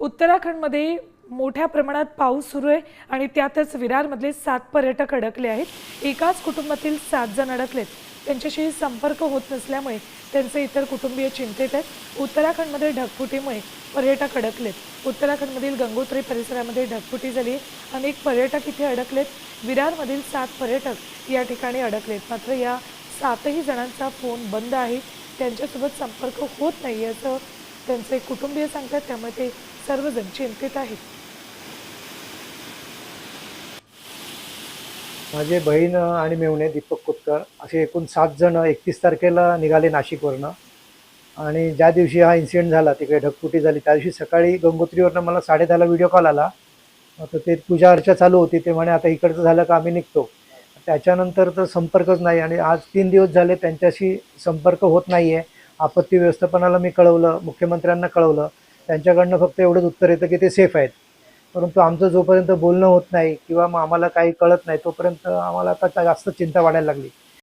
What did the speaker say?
उत्तराखंडमध्ये मोठ्या प्रमाणात पाऊस सुरू आहे आणि त्यातच विरारमधले सात पर्यटक अडकले आहेत. एकाच कुटुंबातील सात जण अडकलेत. त्यांच्याशी संपर्क होत नसल्यामुळे त्यांचे इतर कुटुंबीय चिंतेत आहेत. उत्तराखंडमध्ये ढगफुटीमुळे पर्यटक अडकलेत. उत्तराखंडमधील गंगोत्री परिसरामध्ये ढगफुटी झाली अनेक पर्यटक इथे अडकलेत. विरारमधील सात पर्यटक या ठिकाणी अडकलेत. मात्र या सातही जणांचा फोन बंद आहे. त्यांच्यासोबत संपर्क होत नाही असं त्यांचे कुटुंबीय सांगतात त्यामुळे ते सर्वजण चिंतित आहेत. माझे बहीण आणि मेवणे दीपक कोतकर असे एकूण सात जण एकतीस तारखेला निघाले नाशिकवरनं. आणि ज्या दिवशी हा इन्सिडेंट झाला तिकडे ढगफुटी झाली त्या दिवशी सकाळी गंगोत्रीवरनं मला साडेदहाला व्हिडिओ कॉल आला. तर ते पूजा अर्चा चालू होती ते म्हणे आता इकडचं झालं का आम्ही निघतो. त्याच्यानंतर तर संपर्कच नाही आणि आज तीन दिवस झाले त्यांच्याशी संपर्क होत नाही आहे आपत्ती व्यवस्थापनाला मी कळवलं मुख्यमंत्र्यांना कळवलं. त्यांच्याकडनं फक्त एवढंच उत्तर येतं की ते सेफ आहेत. परंतु आमचं जोपर्यंत बोलणं होत नाही किंवा मग आम्हाला काही कळत नाही तोपर्यंत आम्हाला आता जास्त चिंता वाढायला लागली.